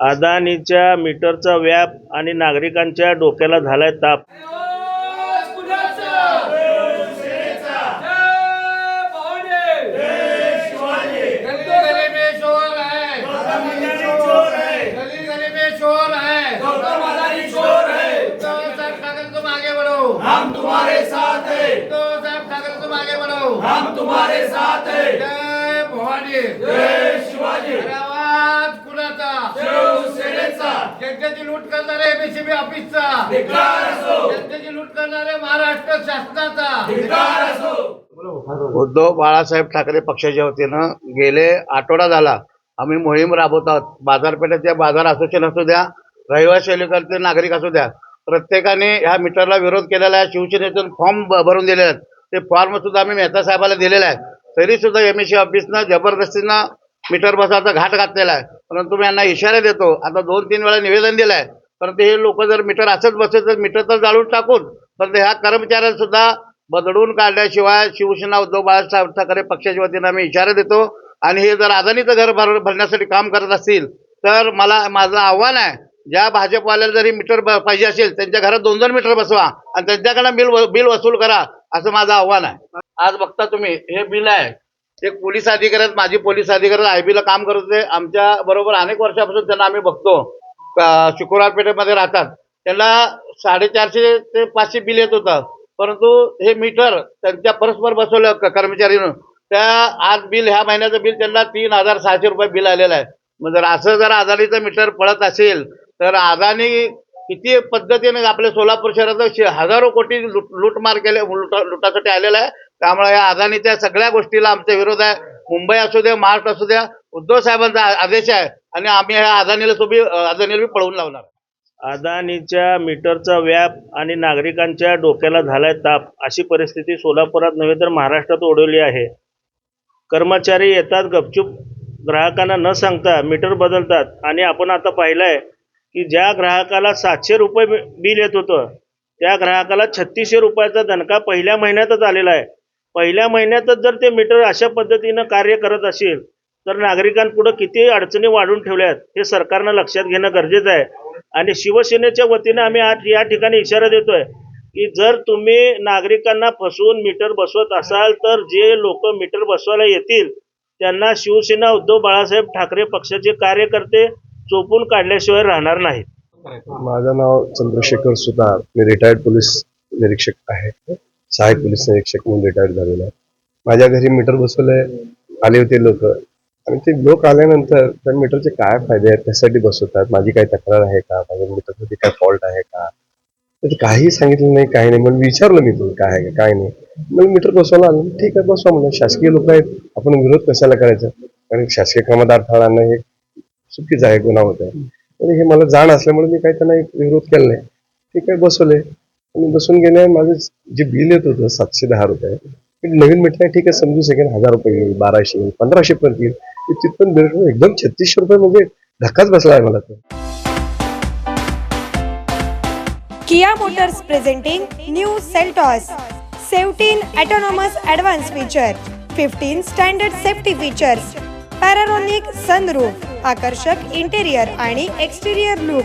अदानीच्या मीटरचा व्याप आणि नागरिकांच्या डोक्याला झालाय ताप. हम तुम्हारे साथ साहब ठाकरे तुम आगे बढ़ो हम तुम्हारे साथ हैं जय भवानी जय शिवाजी. आवाज कुणाचा? शिवसेनेचा जनतेची लूट करणारे एमएससीबी ऑफिसचा जनतेची लूट करणारे महाराष्ट्र शासनाचा. उद्धव बाळासाहेब ठाकरे पक्षाच्या वतीनं गेले आठवडा झाला. आम्ही मोहीम राबवत आहोत. बाजारपेठेचे बाजार असोसिएशन असू द्या रहिवासी अलीकडचे नागरिक असू द्या प्रत्येकाने ह्या मीटरला विरोध केलेला आहे. शिवसेनेतून फॉर्म ब- भरून दिलेले आहेत. ते फॉर्म सुद्धा आम्ही मेहता साहेबाला दिलेला आहे तरी सुद्धा एम एस सी ऑफिसनं जबरदस्तीनं मीटर बसाचा घाट घातलेला आहे परंतु मी यांना इशारा देतो आता दोन तीन वेळा निवेदन दिलं आहे परंतु हे लोक जर मीटर असंच बसत तर मीटर तर जाळून टाकून परंतु ह्या कर्मचाऱ्यांसुद्धा बदलून काढल्याशिवाय शिवसेना उद्धव बाळासाहेब ठाकरे पक्षाच्या वतीनं आम्ही इशारा देतो. आणि हे जर आदानीचं घर भर भरण्यासाठी काम करत असतील तर मला माझं आव्हान आहे ज्या भाजपवाल्याला जरी मीटर ब- पाहिजे असेल त्यांच्या घरात दोन दोन मीटर बसवा आणि त्यांच्याकडनं बिल व- बिल वसूल करा असं माझं आव्हान आहे. आज बघता तुम्ही हे बिल आहे एक पोलीस अधिकारी आहेत माजी पोलीस अधिकारी आय बीला काम करत होते. आमच्या बरोबर अनेक वर्षापासून त्यांना आम्ही बघतो. शुक्रवार पेठेमध्ये राहतात. त्यांना साडेचारशे ते पाचशे बिल येत होतं. परंतु हे मीटर त्यांच्या परस्पर बसवलं कर्मचारीनं. त्या आज बिल ह्या महिन्याचं बिल त्यांना तीन हजार सहाशे रुपये बिल आलेलं आहे. मग जर असं जर अदानीचं मीटर पळत असेल तर अदानी किती पद्धतीने आपल्या सोलापूर शहराचं शे- हजारो कोटी लूट लूटमार केले लुटा लुटासाठी आलेला आहे. त्यामुळे या अदानीच्या सगळ्या गोष्टीला आमचा विरोध आहे. मुंबई असू द्या महाराष्ट्र असू द्या उद्धव साहेबांचा आदेश आहे आणि आम्ही ह्या अदानीला सुबी अदानीला बी पळवून लावणार. अदानीच्या मीटरचा व्याप आणि नागरिकांच्या डोक्याला झालाय ताप अशी परिस्थिती सोलापुरात नव्हे तर महाराष्ट्रात ओढवली आहे. कर्मचारी येतात गपचूप ग्राहकांना न सांगता मीटर बदलतात आणि आपण आता पाहिलं आहे की ज्या ग्राहकाला सातशे रुपये बिल येत होतं त्या ग्राहकाला छत्तीसशे रुपयाचा दणका पहिल्या महिन्यातच आलेला आहे. पहिल्या महिन्यातच जर ते मीटर अशा पद्धतीनं कार्य करत असेल तर नागरिकांपुढं किती अडचणी वाढून ठेवल्यात हे सरकारनं लक्षात घेणं गरजेचं आहे. आणि शिवसेनेच्या वतीनं आम्ही आज या ठिकाणी इशारा देतोय की जर तुम्ही नागरिकांना फसवून मीटर बसवत असाल तर जे लोक मीटर बसवायला येतील त्यांना शिवसेना उद्धव बाळासाहेब ठाकरे पक्षाचे कार्यकर्ते चोपून काढल्याशिवाय राहणार नाहीत. माझं नाव चंद्रशेखर सुतार मी रिटायर्ड पोलीस निरीक्षक आहे. सहाय्यक पोलीस निरीक्षक म्हणून रिटायर्ड झालेलो आहे माझ्या घरी मीटर बसवले आले होते लोक. आणि ते लोक आल्यानंतर त्या मीटरचे काय फायदे आहेत त्यासाठी बसवतात. माझी काही तक्रार आहे का? माझ्या मीटरमध्ये काय फॉल्ट आहे का? तर काही सांगितलं नाही काही नाही. मग विचारलं मी तुला काय आहे काय नाही. मग मीटर बसवायला आलं. ठीक आहे बसवा म्हणलं. शासकीय लोक आहेत. आपण विरोध कशाला करायचा? कारण शासकीय कामात अडथळा आणणं हे चुकीचं आहे गुन्हा होत आहे हे मला जाण असल्यामुळे मी काही त्यांना एक विरोध केला नाही. ठीक आहे बसवले. मी बसून गेले माझं जे बिल येत होतं सातशे दहा रुपये नवीन म्हटलं ठीक आहे समजू शकेन हजार रुपये येईल बाराशे येईल पंधराशे पर्यंत येईल. तिथपर्यंत बिल एकदम छत्तीसशे रुपये म्हणजे धक्काच बसला आहे मला तो Kia Motors presenting new Seltos 17 autonomous advanced feature, 15 standard safety features, panoramic sunroof आकर्षक इंटेरियर आणि एक्सटिरियर लुक.